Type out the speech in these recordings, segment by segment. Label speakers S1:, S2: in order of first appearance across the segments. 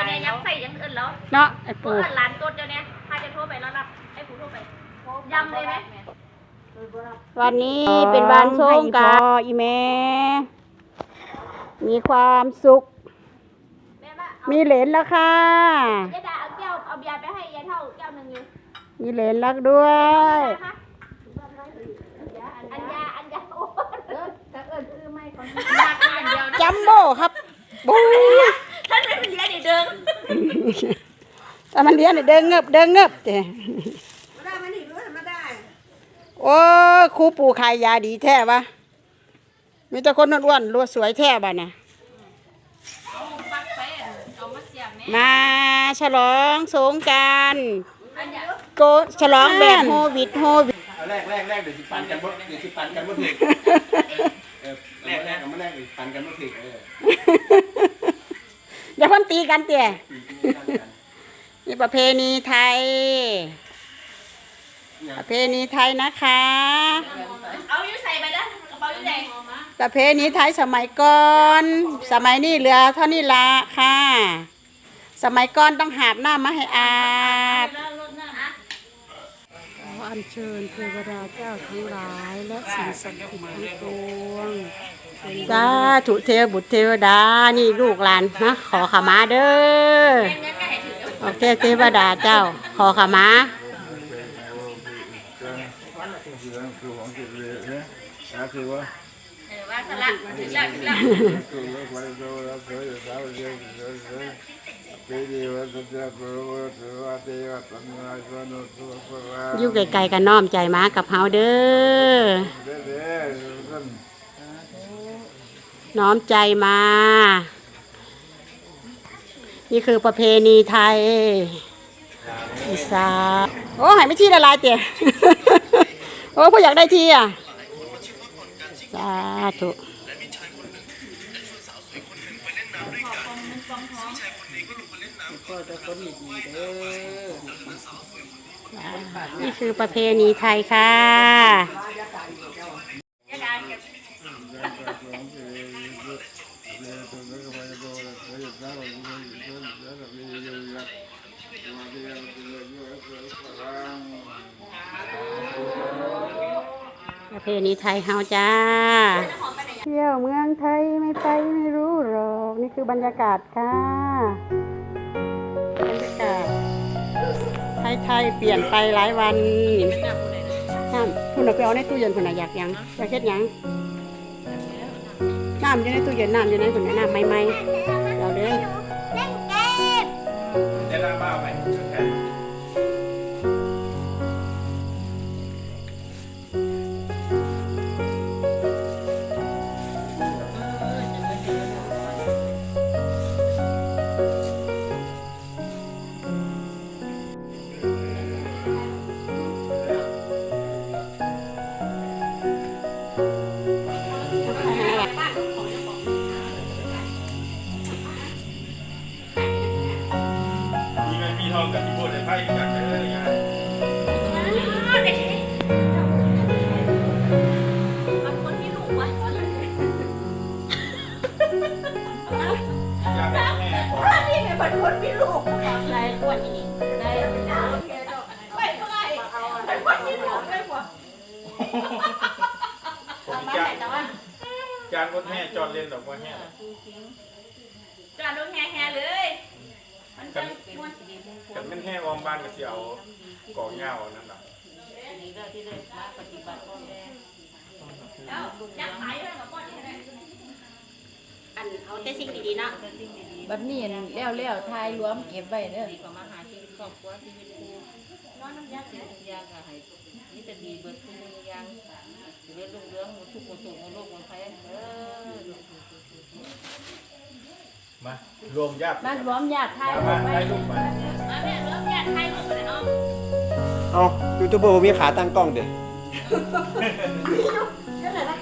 S1: จ้าเนี่ยยักใส่อยังอื่นแล้ว
S2: เนาะไอ้
S1: ตัว
S2: ปู
S1: อื่นร้านตัวเจ้าเนี่ยถ้าจะโทรไปแล้วรับไอ้ผู้โทรไปยำเลยไหม
S2: วันนี้เป็นวันสงกรานต์อีแม่มีความสุข
S1: แม่ว่าเอา
S2: มีเหรนแล้วค่ะ
S1: ยายดาเอาแก้วเอาเบียร์ไปให้ยายเท่าแก้วหนึ่งอยู่
S2: มีเหรนรักด้วย
S1: นะคะอัญญาอัญญาโอ้ถ้าเอิญคือไม่คนอย่างเดียวนะ
S2: จัมโบ้ครับบู
S1: ท่านไม่เป็นเลี้ยงนี่เดิม
S2: แต่มันเลี้ยงเนี่ยเดินเงบเดินเงบเจ้
S3: มาได้มานี่รู้มาได้
S2: โอ้ครูปู่ขายยาดีแท้ปะมีแต่คนอ้วนๆรัวสวยแท้บ้านะมาฉลองสงกรารโกฉลองแบบโฮวิดโฮวิด
S4: เอาแรกแรกแรกเดี๋ยวสิปันกันบ่เดี๋ยวสิปันกันบ่ถึกเออแรกแรกเอามาแรกเดี๋ยวสิปันกันบ่ถึกเออ
S2: เดี๋ยวเพิ่นตีกันเตี่ย
S4: ปีนี้ตั้งกัน
S2: นี่ประเพณีไทย ประเพณีไทยนะคะ
S1: เอาอยู่ใส่ไปแล้วกระเป๋าอยู่ไหน
S2: ประเพณีไทยสมัยก่อน สมัยนี้เหลือเท่านี้ละค่ะ สมัยก่อนต้องหาบน้ำมาให้อาบขออัญเชิญเทวดาเจ้าทั้งหลาย และสิ่งศักดิ์สิทธิ์ทั้งปวง สาธุเทวบุตรเทวดา นี่ลูกหลานนะขอขมาเด้อโอเคเทวดาเจ้า ขอขมา
S4: คือว่า
S1: ว่าสละถึงแล้วถึงแล้ว
S4: อยู่
S2: ไกลๆกันน้อมใจมากับเฮาเด้อ
S4: น
S2: น้อมใจมา นี่คือประเพณีไทยอีสานโอ้หายไม่ที่ละลายเตี๋ยโอ้พ่ออยากได้ที่อะสาธุนี่คือประเพณีไทยค่ะ
S1: ยายดาเก็บ
S2: ประเพณีไทยเฮาจ้า เที่ยวเมืองไทยไม่ไปไม่รู้หรอก นี่คือบรรยากาศค่ะ บรรยากาศไทยไทยๆเปลี่ยนไปหลายวันน้ำคุณเอาไปเอาในตู้เย็นคุณน่ะอยากหยังอยากเฮ็ดหยังน้ำอยู่ในตู้เย็นน้ำอยู่ในคุณน่ะน้ำใหม่ๆเอาเลย
S1: เล่น คนที่ลูก
S4: อะ
S1: ไรขวดนี้ได้ไม่เป็นไรเป็นคนที่ลูกไม่หมดเอามาไหนแต่ว่า
S4: จานรถแห่จอดเล่นดอกว่าแห่
S1: จานลงแฮ่เลยมันจะม้วน
S4: กันเป็นแห่ออมบ้านก็สิเอากองเหยานั่นน่ะ
S1: แล้วยักษ์หายเลยกับก้อนนี้เลย
S2: อันเอาแต่สิ่งดีๆเนาะ
S5: บัดนี้แล้วแล้วทายรวมเก็บไว้เด้อ
S1: ก็มาหาชีวิตครอบครัวชีวิตกูนอนน้ำยาเสีย
S5: ทุกอย่างก็ให้นี่จะดีเบิดทุกอย่างสิเรื่องเรื่องทุกคนสุขโลกมันไปเออ
S4: มารวมญาติ
S5: บ้านรวมญาติทาย
S4: มา
S5: ไว้
S4: ได้ลูกมา
S1: มาแม่เริ่มยาไทยหมดเลยเนาะ
S6: เอายูทูบเบอร์มีขาตั้งกล้องเด็ก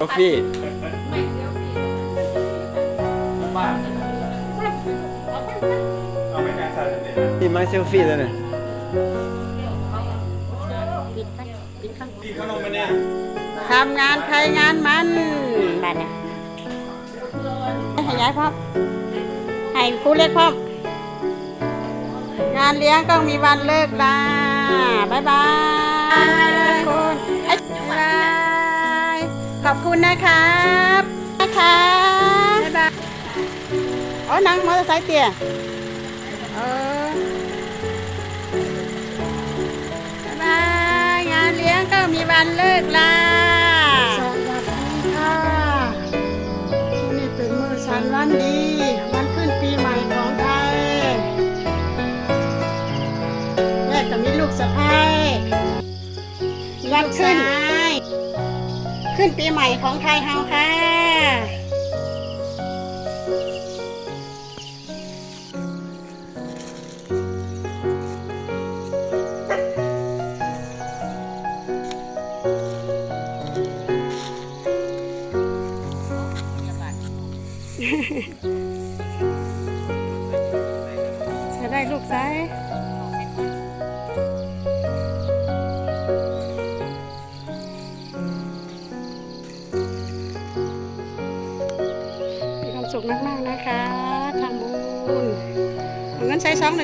S6: าแฟ
S4: บ้านเอาไปการสร้างเด็ก
S6: นี่ไม้เซลฟี่แล้วเนี่ย
S4: กินขนมไปเนี่ย
S2: ทำงานใครงานมันบ้านน่ะให้ยายพ่อมให้ครูเล็กพ่อมานเลี้ยงต้องมีวันเลิกลาบ๊ายบายคุณบ๊ายบายขอบคุณนะครับ นะคะบ๊ายบาย อ๋อนั่งมอเตอร์ไซค์เตี่ยเออบายงานเลี้ยงก็มีวันเลิกลาสวัสดีค่ะนี่เป็นมือสันวันดี วันขึ้นปีใหม่ของไทยแม่ก็มีลูกสะพ้ายวันขึ้น ขึ้นปีใหม่ของไทยเฮาค่ะ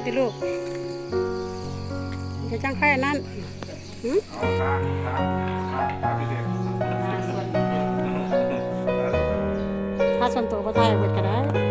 S2: นใช้ซองหน่อยติลูกเดี๋ยวจังค่นั่นหืมถ้าส่วนตัวก็ไทยเบิดก็ได้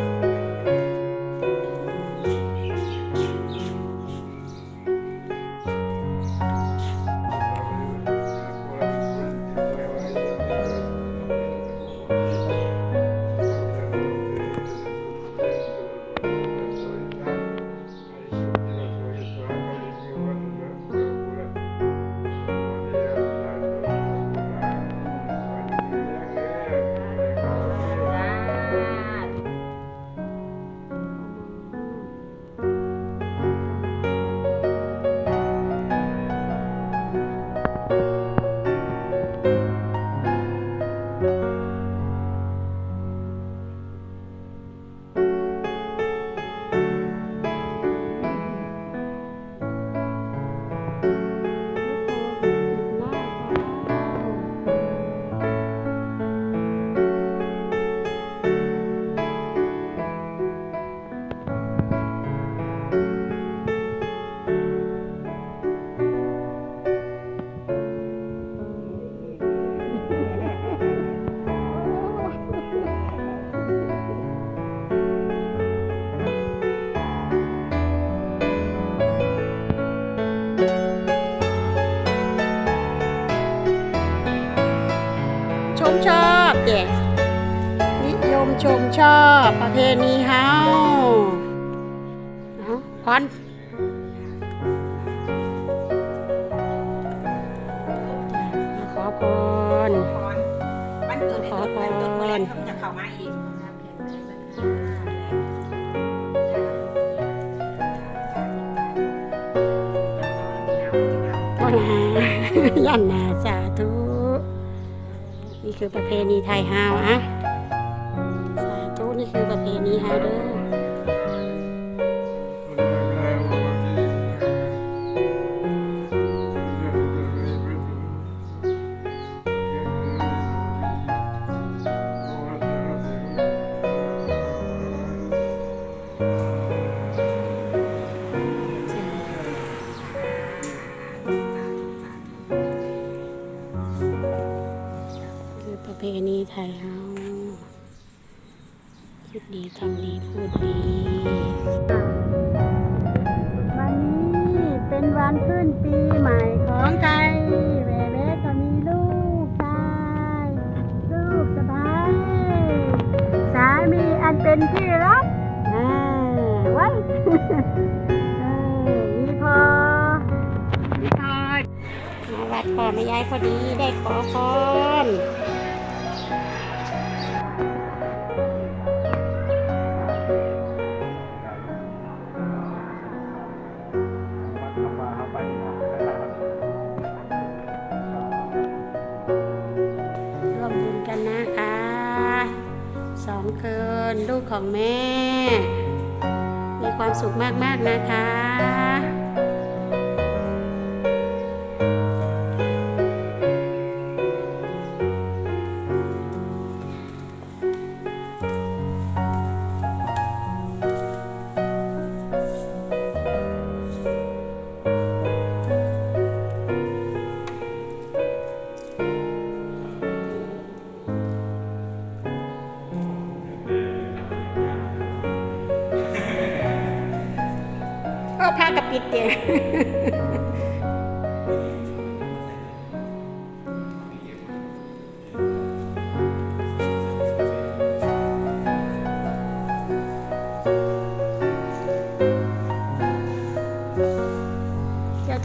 S2: ประเพณีเฮาเอาพรมาขอพร
S3: มันเกิดในรถมันรถเมื่อไรเขาจะเข้ามาอีก
S2: ก็นายันนาสาธุ นี่คือประเพณีไทยเฮาอะสาธุนี่ คือประเพณีเฮาเด้อคือประเพณีไทยเฮาคิ ดดีทำดีพูดดีวันนี้เป็นวันขึ้นปีใหม่ของไทยแม่แม่ก็มีลูกชายลูกสะพ้ายสามีอันเป็นที่รักอ่าไว้เออมีพอมีพอมาวัดพ่อแม่ยายพอดีได้ขอพร สองคืนลูกของแม่ มีความสุขมาก ๆ นะคะ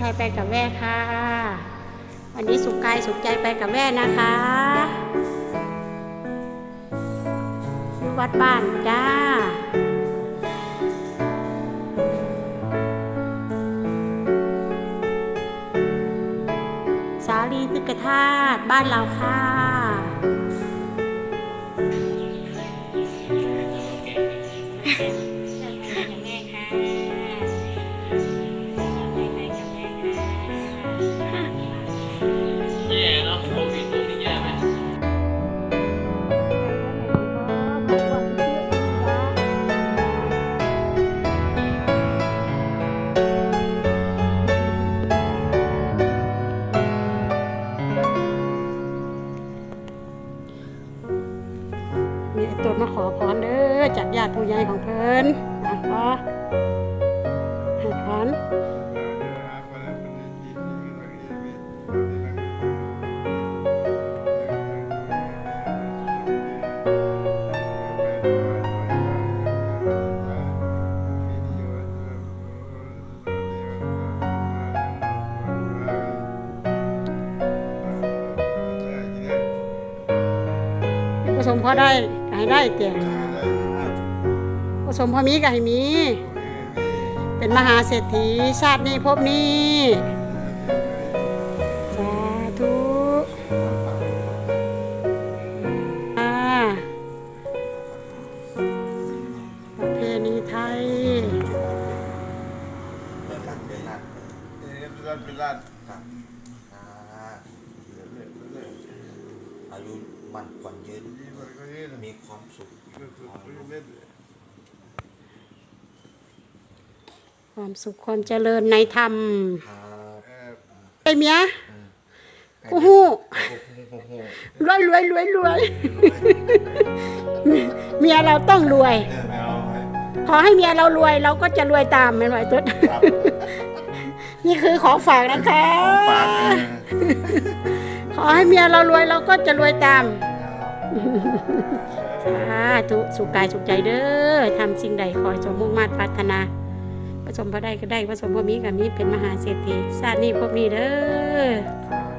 S2: เที่ยไปกับแม่ค่ะ วันนี้สุขกายสุขใจไปกับแม่นะคะวัดบ้านจ้าสาลีตึกธาตุบ้านเราค่ะ จากญาติผู้ใหญ่ของเพิ่นนะขอให้พรผสมพอได้ให้ได้เตียผ สมพอมีกับให้มี เป็นมหาเศรษฐีชาตินี้พ
S7: บนี้
S2: ความสุขความเจริญในธรรม
S7: ครับ
S2: ไอ้เมียกูฮู้รวยรวยรวยรวยเมียเราต้องรวย ขอให้เมียเรารวยเราก็จะรวยตามเป็นไหวตุ๊ดนี่คือของฝากนะคะขอให้เมียเรารวยเราก็จะรวยตามสาธุสุขกายสุขใจเด้อทำสิ่งใดขอให้สมมุ่งมาตรปรารถนา ผสมพอได้ก็ได้ผสมพอมีก็มีเป็นมหาเศรษฐีชาตินี้พบนี้เด้อ